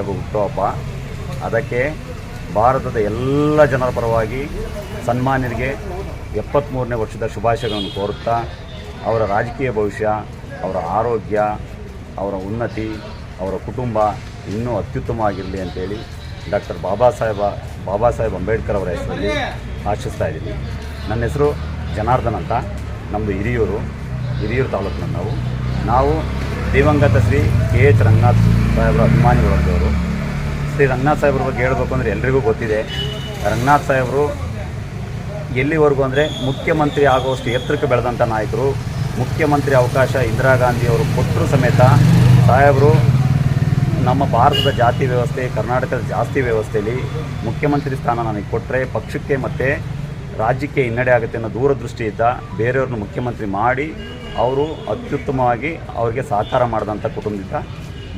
ಸಾಹೇಬ ಹುಟ್ಟುಹಬ್ಬ ಅದಕ್ಕೆ ಭಾರತದ ಎಲ್ಲ ಜನರ ಪರವಾಗಿ ಸನ್ಮಾನ್ಯರಿಗೆ ಎಪ್ಪತ್ತ್ಮೂರನೇ ವರ್ಷದ ಶುಭಾಶಯಗಳನ್ನು ಕೋರುತ್ತಾ, ಅವರ ರಾಜಕೀಯ ಭವಿಷ್ಯ, ಅವರ ಆರೋಗ್ಯ, ಅವರ ಉನ್ನತಿ, ಅವರ ಕುಟುಂಬ ಇನ್ನೂ ಅತ್ಯುತ್ತಮವಾಗಿರಲಿ ಅಂತೇಳಿ ಡಾಕ್ಟರ್ ಬಾಬಾ ಸಾಹೇಬ, ಬಾಬಾ ಸಾಹೇಬ್ ಅಂಬೇಡ್ಕರ್ ಅವರ ಹೆಸರಲ್ಲಿ ಆಶಿಸ್ತಾ ಇದ್ದೀನಿ ನನ್ನ ಹೆಸರು ಜನಾರ್ದನ್ ಅಂತ. ನಮ್ಮದು ಹಿರಿಯೂರು ಹಿರಿಯೂರು ತಾಲೂಕಿನ ನಾವು. ನಾವು ದಿವಂಗತ ಶ್ರೀ ಕೆ ಎಚ್ ರಂಗನಾಥ್ ಸಾಹೇಬರ ಅಭಿಮಾನಿಗಳಂತವರು ಶ್ರೀ ರಂಗನಾಥ್ ಸಾಹೇಬ್ರ ಬಗ್ಗೆ ಹೇಳಬೇಕು ಅಂದರೆ ಎಲ್ರಿಗೂ ಗೊತ್ತಿದೆ. ರಂಗನಾಥ್ ಸಾಹೇಬರು ಎಲ್ಲಿವರೆಗೂ ಅಂದರೆ ಮುಖ್ಯಮಂತ್ರಿ ಆಗುವಷ್ಟು ಎತ್ತರಕ್ಕೆ ಬೆಳೆದಂಥ ನಾಯಕರು. ಮುಖ್ಯಮಂತ್ರಿ ಅವಕಾಶ ಇಂದಿರಾ ಗಾಂಧಿಯವರು ಕೊಟ್ಟರು ಸಮೇತ ಸಾಹೇಬರು ನಮ್ಮ ಭಾರತದ ಜಾತಿ ವ್ಯವಸ್ಥೆ, ಕರ್ನಾಟಕದ ಜಾಸ್ತಿ ವ್ಯವಸ್ಥೆಯಲ್ಲಿ ಮುಖ್ಯಮಂತ್ರಿ ಸ್ಥಾನ ನನಗೆ ಕೊಟ್ಟರೆ ಪಕ್ಷಕ್ಕೆ ಮತ್ತು ರಾಜ್ಯಕ್ಕೆ ಹಿನ್ನಡೆ ಆಗುತ್ತೆ ಅನ್ನೋ ದೂರದೃಷ್ಟಿಯಿಂದ ಬೇರೆಯವ್ರನ್ನ ಮುಖ್ಯಮಂತ್ರಿ ಮಾಡಿ ಅವರು ಅತ್ಯುತ್ತಮವಾಗಿ ಅವರಿಗೆ ಸಹಕಾರ ಮಾಡಿದಂಥ ಕುಟುಂಬದಿಂದ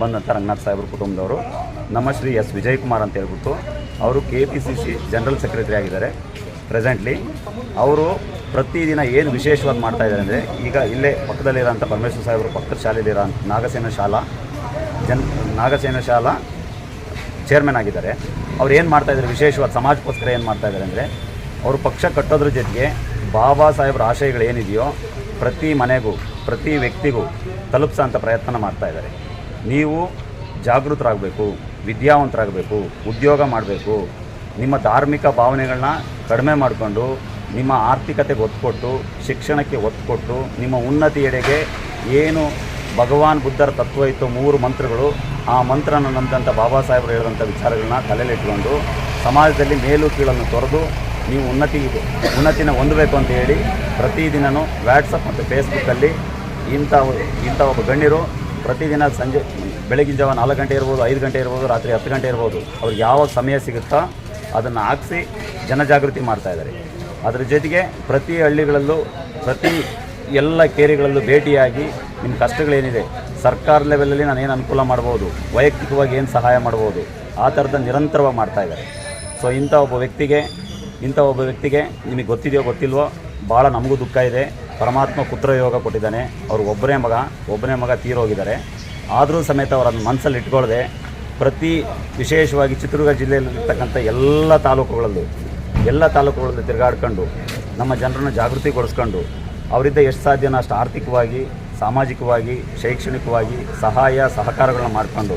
ಬಂದಂಥ ರಂಗನಾಥ್ ಸಾಹೇಬ್ರ ಕುಟುಂಬದವರು. ನಮ್ಮ ಶ್ರೀ ಎಸ್ ವಿಜಯಕುಮಾರ್ ಅಂತ ಹೇಳ್ಬಿಟ್ಟು ಅವರು K P C C general secretary ಆಗಿದ್ದಾರೆ ಪ್ರೆಸೆಂಟ್ಲಿ ಅವರು ಪ್ರತಿದಿನ ಏನು ವಿಶೇಷವಾಗಿ ಮಾಡ್ತಾ ಇದ್ದಾರೆ ಅಂದರೆ ಈಗ ಇಲ್ಲೇ ಪಕ್ಕದಲ್ಲಿರೋಂಥ ಪರಮೇಶ್ವರ ಸಾಹೇಬ್ರ ಪಕ್ಕದ ಶಾಲೆಯಲ್ಲಿರೋ ನಾಗಸೇನ ಶಾಲಾ, ಜನ್ ನಾಗಸೇನ ಶಾಲಾ ಚೇರ್ಮನ್ ಆಗಿದ್ದಾರೆ. ಅವ್ರು ಏನು ಮಾಡ್ತಾ ಇದ್ದಾರೆ ವಿಶೇಷವಾದ ಸಮಾಜಕ್ಕೋಸ್ಕರ ಏನು ಮಾಡ್ತಾ ಇದ್ದಾರೆ ಅಂದರೆ ಅವರು ಪಕ್ಷ ಕಟ್ಟೋದ್ರ ಜೊತೆಗೆ ಬಾಬಾ ಸಾಹೇಬ್ರ ಆಶಯಗಳು ಏನಿದೆಯೋ ಪ್ರತಿ ಮನೆಗೂ, ಪ್ರತಿ ವ್ಯಕ್ತಿಗೂ ತಲುಪಿಸೋಂಥ ಪ್ರಯತ್ನ ಮಾಡ್ತಾ ಇದ್ದಾರೆ. ನೀವು ಜಾಗೃತರಾಗಬೇಕು, ವಿದ್ಯಾವಂತರಾಗಬೇಕು, ಉದ್ಯೋಗ ಮಾಡಬೇಕು, ನಿಮ್ಮ ಧಾರ್ಮಿಕ ಭಾವನೆಗಳನ್ನ ಕಡಿಮೆ ಮಾಡಿಕೊಂಡು, ನಿಮ್ಮ ಆರ್ಥಿಕತೆಗೆ ಒತ್ತು ಕೊಟ್ಟು ಶಿಕ್ಷಣಕ್ಕೆ ಒತ್ತು ಕೊಟ್ಟು ನಿಮ್ಮ ಉನ್ನತಿಯೆಡೆಗೆ ಏನು ಭಗವಾನ್ ಬುದ್ಧರ ತತ್ವ ಇತ್ತು ಮೂರು ಮಂತ್ರಗಳು, ಆ ಮಂತ್ರನ ನಂಬಿದಂಥ ಬಾಬಾ ಸಾಹೇಬರು ಹೇಳಿದಂಥ ವಿಚಾರಗಳನ್ನ ತಲೆಯಲ್ಲಿಟ್ಕೊಂಡು ಸಮಾಜದಲ್ಲಿ ಮೇಲು ಕೀಳನ್ನು ತೊರೆದು ನೀವು ಉನ್ನತಿ ಉನ್ನತಿನ ಹೊಂದಬೇಕು ಅಂತ ಹೇಳಿ ಪ್ರತಿದಿನವೂ ವ್ಯಾಟ್ಸಪ್ ಮತ್ತು ಫೇಸ್ಬುಕ್ಕಲ್ಲಿ ಇಂಥ ಇಂಥ ಒಬ್ಬ ಗಣ್ಯರು ಪ್ರತಿದಿನ ಸಂಜೆ ಬೆಳಗಿನ ಜಾವ ನಾಲ್ಕು ಗಂಟೆ ಇರ್ಬೋದು, ಐದು ಗಂಟೆ ಇರ್ಬೋದು, ರಾತ್ರಿ ಹತ್ತು ಗಂಟೆ ಇರ್ಬೋದು, ಅವ್ರಿಗೆ ಯಾವಾಗ ಸಮಯ ಸಿಗುತ್ತೋ ಅದನ್ನು ಹಾಕಿಸಿ ಜನಜಾಗೃತಿ ಮಾಡ್ತಾ ಇದ್ದಾರೆ. ಅದರ ಜೊತೆಗೆ ಪ್ರತಿ ಹಳ್ಳಿಗಳಲ್ಲೂ ಪ್ರತಿ ಎಲ್ಲ ಕೇರಿಗಳಲ್ಲೂ ಭೇಟಿಯಾಗಿ ನಿಮ್ಮ ಕಷ್ಟಗಳೇನಿದೆ, ಸರ್ಕಾರ ಲೆವೆಲಲ್ಲಿ ನಾನು ಏನು ಅನುಕೂಲ ಮಾಡ್ಬೋದು, ವೈಯಕ್ತಿಕವಾಗಿ ಏನು ಸಹಾಯ ಮಾಡ್ಬೋದು, ಆ ಥರದ ನಿರಂತರವಾಗಿ ಮಾಡ್ತಾ ಇದ್ದಾರೆ. ಸೊ ಇಂಥ ಒಬ್ಬ ವ್ಯಕ್ತಿಗೆ ಇಂಥ ಒಬ್ಬ ವ್ಯಕ್ತಿಗೆ ನಿಮಗೆ ಗೊತ್ತಿದೆಯೋ ಗೊತ್ತಿಲ್ವೋ ಭಾಳ ನಮಗೂ ದುಃಖ ಇದೆ. ಪರಮಾತ್ಮ ಪುತ್ರ ಯೋಗ ಕೊಟ್ಟಿದ್ದಾನೆ. ಅವರು ಒಬ್ಬನೇ ಮಗ ಒಬ್ಬನೇ ಮಗ ತೀರೋಗಿದ್ದಾರೆ. ಆದರೂ ಸಮೇತ ಅವರನ್ನು ಮನಸ್ಸಲ್ಲಿ ಇಟ್ಕೊಳ್ಳದೆ ಪ್ರತಿ ವಿಶೇಷವಾಗಿ ಚಿತ್ರದುರ್ಗ ಜಿಲ್ಲೆಯಲ್ಲಿರ್ತಕ್ಕಂಥ ಎಲ್ಲ ತಾಲೂಕುಗಳಲ್ಲೂ ಎಲ್ಲ ತಾಲೂಕುಗಳಲ್ಲೂ ತಿರುಗಾಡ್ಕೊಂಡು, ನಮ್ಮ ಜನರನ್ನು ಜಾಗೃತಿಗೊಳಿಸ್ಕೊಂಡು, ಅವರಿಂದ ಎಷ್ಟು ಸಾಧ್ಯನೋ ಅಷ್ಟು ಆರ್ಥಿಕವಾಗಿ, ಸಾಮಾಜಿಕವಾಗಿ, ಶೈಕ್ಷಣಿಕವಾಗಿ ಸಹಾಯ, ಸಹಕಾರಗಳನ್ನು ಮಾಡಿಕೊಂಡು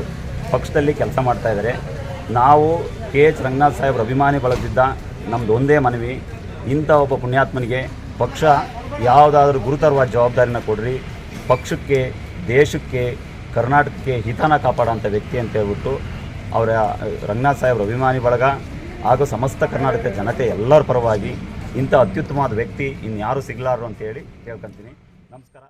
ಪಕ್ಷದಲ್ಲಿ ಕೆಲಸ ಮಾಡ್ತಾ ಇದ್ದಾರೆ. ನಾವು ಕೆ ಎಚ್ ರಂಗನಾಥ್ ಸಾಹೇಬ್ರ ಅಭಿಮಾನಿ ಬಳಗದಿದ್ದ ನಮ್ಮದು ಒಂದೇ ಮನವಿ, ಇಂಥ ಒಬ್ಬ ಪುಣ್ಯಾತ್ಮನಿಗೆ ಪಕ್ಷ ಯಾವುದಾದ್ರೂ ಗುರುತರವಾದ ಜವಾಬ್ದಾರಿನ ಕೊಡ್ರಿ. ಪಕ್ಷಕ್ಕೆ, ದೇಶಕ್ಕೆ, ಕರ್ನಾಟಕಕ್ಕೆ ಹಿತನ ಕಾಪಾಡೋಂಥ ವ್ಯಕ್ತಿ ಅಂತ ಹೇಳ್ಬಿಟ್ಟು ಅವರ, ರಂಗನಾಥ್ ಸಾಹೇಬ್ರ ಅಭಿಮಾನಿ ಬಳಗ ಹಾಗೂ ಸಮಸ್ತ ಕರ್ನಾಟಕದ ಜನತೆ ಎಲ್ಲರ ಪರವಾಗಿ ಇಂಥ ಅತ್ಯುತ್ತಮವಾದ ವ್ಯಕ್ತಿ ಇನ್ಯಾರೂ ಸಿಗಲಾರರು ಅಂತೇಳಿ ಕೇಳ್ಕೊತೀನಿ. ನಮಸ್ಕಾರ.